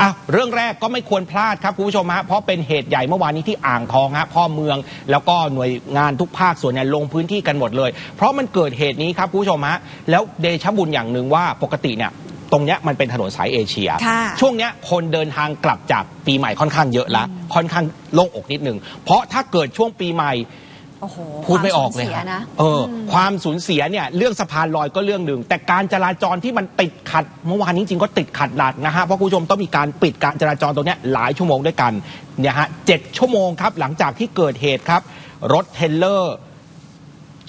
อะเรื่องแรกก็ไม่ควรพลาดครับคุณผู้ชมฮะเพราะเป็นเหตุใหญ่เมื่อวานนี้ที่อ่างทองฮะพ่อเมือง แล้วก็หน่วยงานทุกภาคส่วนเนี่ยลงพื้นที่กันหมดเลย เพราะมันเกิดเหตุนี้ครับคุณผู้ชมฮะแล้วเดชะบุญอย่างหนึ่งว่าปกติเนี่ยตรงเนี้ยมันเป็นถนนสายเอเชียค่ะช่วงเนี้ยคนเดินทางกลับจากปีใหม่ค่อนข้างเยอะละค่อนข้างโล่งอกนิดหนึ่งเพราะถ้าเกิดช่วงปีใหม่ โอ้โหพูดไม่ออกเลยความสูญคสีรับนะเอออ ความสูญเสียเนี่ยเรื่องสะพานลอยก็เรื่องหนึ่ง แต่การจราจรที่มันติดขัด เมื่อวานนี้จริงๆก็ติดขัดหนักนะฮะเพราะคุณผู้ชมต้องมีการปิดการจราจรตรงเนี้ยหลายชั่วโมงด้วยกันเนี่ยฮะเจ็ดชั่วโมงครับหลังจากที่เกิดเหตุครับ รถเทรลเลอร์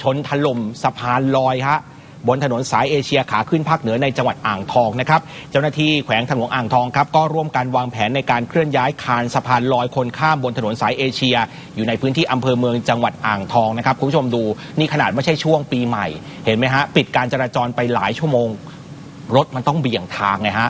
ชนถล่มสะพานลอยฮะ บนถนนสายเอเชียขาขึ้นภาคเหนือในจังหวัดอ่างทองนะครับเจ้าหน้าที่แขวงทางหลวงอ่างทองครับก็ร่วมกันวางแผนในการเคลื่อนย้ายคานสะพานลอยคนข้ามบนถนนสายเอเชีย อยู่ในพื้นที่อำเภอเมืองจังหวัดอ่างทองนะครับคุณผู้ชมดูนี่ขนาดไม่ใช่ช่วงปีใหม่ เห็นไหมฮะปิดการจราจรไปหลายชั่วโมง รถมันต้องเบี่ยงทางไงฮะ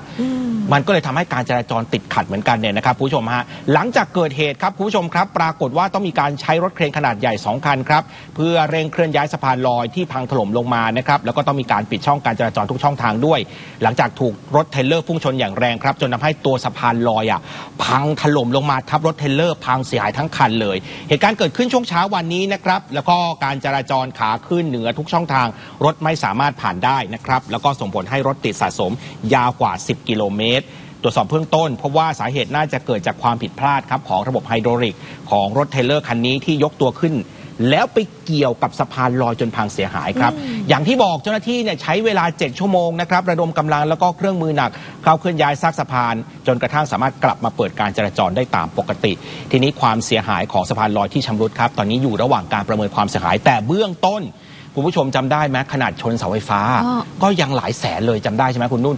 มันก็เลยทำให้การจราจรติดขัดเหมือนกันเนี่ยนะครับคุณผู้ชมฮะหลังจากเกิดเหตุครับคุณผู้ชมครับ ปรากฏว่าต้องมีการใช้รถเครนขนาดใหญ่ 2 คันครับเพื่อเร่งเคลื่อนย้ายสะพานลอยที่พังถล่มลงมานะครับแล้วก็ต้องมีการปิดช่องการจราจรทุกช่องทางด้วย หลังจากถูกรถเทรลเลอร์พุ่งชนอย่างแรงครับจนทำให้ตัวสะพานลอยอะพังถล่มลงมาทับรถเทรลเลอร์ พังเสียหายทั้งคันเลย เหตุการณ์เกิดขึ้นช่วงเช้าวันนี้นะครับแล้วก็การจราจรขาขึ้นเหนือทุกช่องทาง รถไม่สามารถผ่านได้นะครับแล้วก็ส่งผลให้รถติดสะสม ยาวกว่า 10 กิโลเมตร ตรวจสอบเบื้องต้นเพราะว่าสาเหตุน่าจะเกิดจากความผิดพลาดครับของระบบไฮดรอลิกของรถเทรลเลอร์คันนี้ที่ยกตัวขึ้น แล้วไปเกี่ยวกับสะพานลอยจนพังเสียหายครับ อย่างที่บอกเจ้าหน้าที่เนี่ยใช้เวลา 7 ชั่วโมงนะครับระดมกำลังแล้วก็เครื่องมือหนัก เข้าเคลื่อนย้ายซากสะพาน จนกระทั่งสามารถกลับมาเปิดการจราจรได้ตามปกติ ทีนี้ความเสียหายของสะพานลอยที่ชำรุดครับตอนนี้อยู่ระหว่างการประเมินความเสียหายแต่เบื้องต้น คุณผู้ชมจำได้ไหมขนาดชนเสาไฟฟ้า อ๋อ ก็ยังหลายแสนเลยจำได้ใช่ไหมคุณนุ่น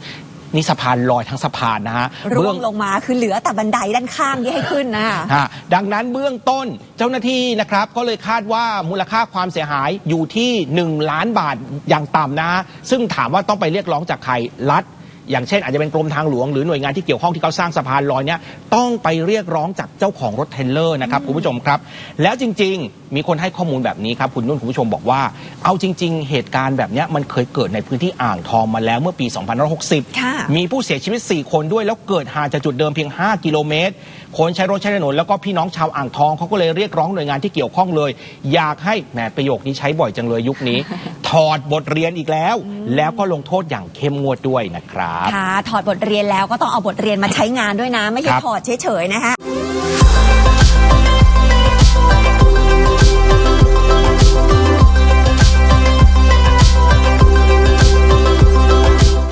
นี่สะพานลอยทั้งสะพานนะฮะร่วเบื้องงลงมาคือเหลือแต่บันไดด้านข้างที่ให้ขึ้นนะฮะดังนั้นเบื้องต้นเจ้าหน้าที่นะครับก็เลยคาดว่ามูลค่าความเสียหายอยู่ที่ 1 ล้านบาทอย่างต่ำนะฮะซึ่งถามว่าต้องไปเรียกร้องจากใครรัฐ อย่างเช่นอาจจะเป็นกรมทางหลวงหรือหน่วยงานที่เกี่ยวข้องที่เขาสร้างสะพานลอยเนี่ยต้องไปเรียกร้องจากเจ้าของรถเทรลเลอร์นะครับคุณผู้ชมครับ แล้วจริง ๆ มีคนให้ข้อมูลแบบนี้ครับคุณนุ่นคุณผู้ชมบอกว่า เอาจริง ๆ เหตุการณ์แบบเนี้ยมันเคยเกิดในพื้นที่อ่างทองมาแล้วเมื่อปี2560ค่ะมีผู้เสียชีวิต 4 คนด้วย แล้วเกิดห่างจากจุดเดิมเพียง 5 กิโลเมตร คนใช้รถใช้ถนนแล้วก็พี่น้องชาวอ่างทองเขาก็เลยเรียกร้องหน่วยงานที่เกี่ยวข้องเลย อยากให้แหมประโยคนี้ใช้บ่อยจังเลยยุคนี้ถ อดบทเรียนอีกแล้ว แล้วก็ลงโทษอย่างเข้มงวดด้วยนะครับ ค่ะถอดบทเรียนแล้วก็ต้องเอาบทเรียนมาใช้งานด้วยนะ ไม่ใช่ครับ ถอดเฉยๆนะคะ